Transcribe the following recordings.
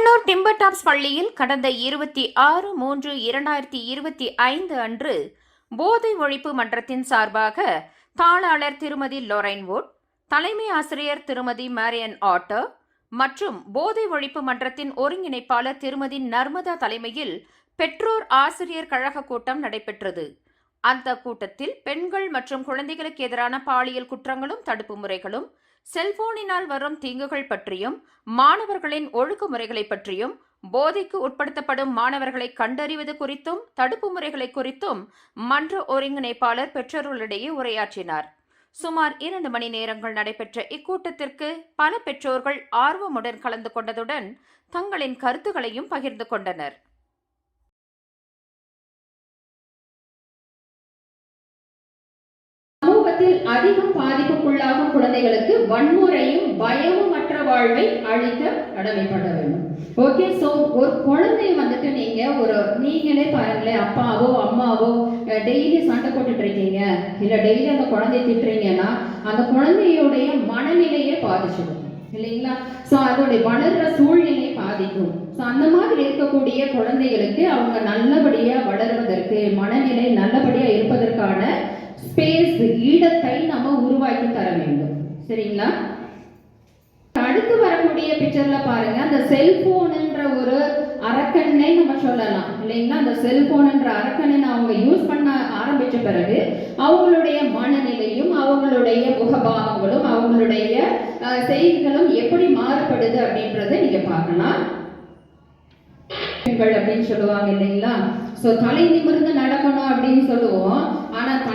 கண்ணூர் டிம்பர்டாப்ஸ் பள்ளியில் கடந்த இருபத்தி ஆறு மூன்று இரண்டாயிரத்தி இருபத்தி ஐந்து அன்று போதை ஒழிப்பு மன்றத்தின் சார்பாக தாளாளர் திருமதி லொரைன்வுட் தலைமை ஆசிரியர் திருமதி மேரியன் ஆட்டோ மற்றும் போதை ஒழிப்பு மன்றத்தின் ஒருங்கிணைப்பாளர் திருமதி நர்மதா தலைமையில் பெற்றோர் ஆசிரியர் கழக கூட்டம் நடைபெற்றது. அந்த கூட்டத்தில் பெண்கள் மற்றும் குழந்தைகளுக்கு எதிரான பாலியல் குற்றங்களும் தடுப்பு முறைகளும் செல்போனினால் வரும் தீங்குகள் பற்றியும் மாணவர்களின் ஒழுங்குமுறைகளை பற்றியும் போதைக்கு உட்படுத்தப்படும் மாணவர்களை கண்டறிவது குறித்தும் தடுப்பு முறைகளை குறித்தும் மன்ற ஒருங்கிணைப்பாளர் பெற்றோர்களிடையே உரையாற்றினார். சுமார் இரண்டு மணி நேரங்கள் நடைபெற்ற இக்கூட்டத்திற்கு பல பெற்றோர்கள் ஆர்வமுடன் கலந்து கொண்டதுடன் தங்களின் கருத்துக்களையும் பகிர்ந்து கொண்டனர். சமூகத்தில் அதிகம் பாதிப்புக்குள்ளாகும் குழந்தைகளுக்கு வன்முறையும் பயமுமற்ற வாழ்வை அழிக்க கடமைப்பட வேண்டும். ஓகே ஸோ ஒரு குழந்தைய வந்துட்டு நீங்க ஒரு நீங்களே பாருங்களேன் அப்பாவோ அம்மாவோ டெய்லி சண்டை போட்டுட்டு இருக்கீங்க. இல்ல டெய்லி அந்த குழந்தைய திட்டுறீங்கன்னா அந்த குழந்தையுடைய மனநிலையே பாதிச்சிடும். இல்லைங்களா? ஸோ அதோடைய வளர்ற சூழ்நிலை பாதிக்கும். ஸோ அந்த மாதிரி இருக்கக்கூடிய குழந்தைகளுக்கு அவங்க நல்லபடியா வளர்வதற்கு மனநிலை ஸ்பேஸ் இடத்தை நம்ம உருவாக்கி தர வேண்டும். சரிங்களா? அடுத்து வரக்கூடிய பிக்சர்ல பாருங்க. அந்த செல்போனுன்ற ஒரு அரக்கண்ணை நம்ம சொல்லலாம். இல்லைங்களா? அந்த செல்போனுன்ற அரக்கனை அவங்க யூஸ் பண்ண ஆரம்பிச்ச பிறகு அவங்களுடைய மனநிலையும் அவங்களுடைய முகபாவங்களும் அவங்களுடைய செய்திகளும் எப்படி மாறுபடுது அப்படின்றத நீங்க பார்க்கலாம். அப்படின்னு சொல்லுவாங்க இல்லைங்களா? சோ தலை நிமிர்ந்து நடக்கணும் அப்படின்னு சொல்லுவோம்.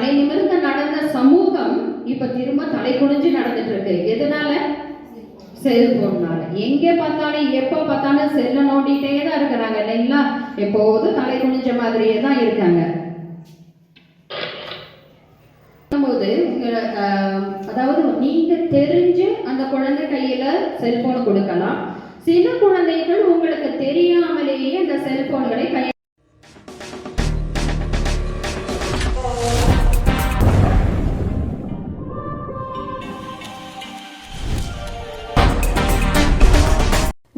தலை நிமிர்ந்து நடந்த சமூகம் இப்ப திரும்ப தலை குனிஞ்சு நடந்துட்டு இருக்கு. எதனால? செல்போன்னால. எங்க பார்த்தாலும் எப்ப பார்த்தாலும் செல்ல நோண்டிட்டே தான் இருக்கிறாங்க. இல்லைங்களா? எப்போதும் தலை குனிஞ்ச மாதிரியே தான் இருக்காங்க. போது அதாவது நீங்க தெரிஞ்சு அந்த குழந்தை கையில செல்போன் கொடுக்கலாம். சில குழந்தைகள் உங்களுக்கு தெரியாமலேயே அந்த செல்போன்களை கை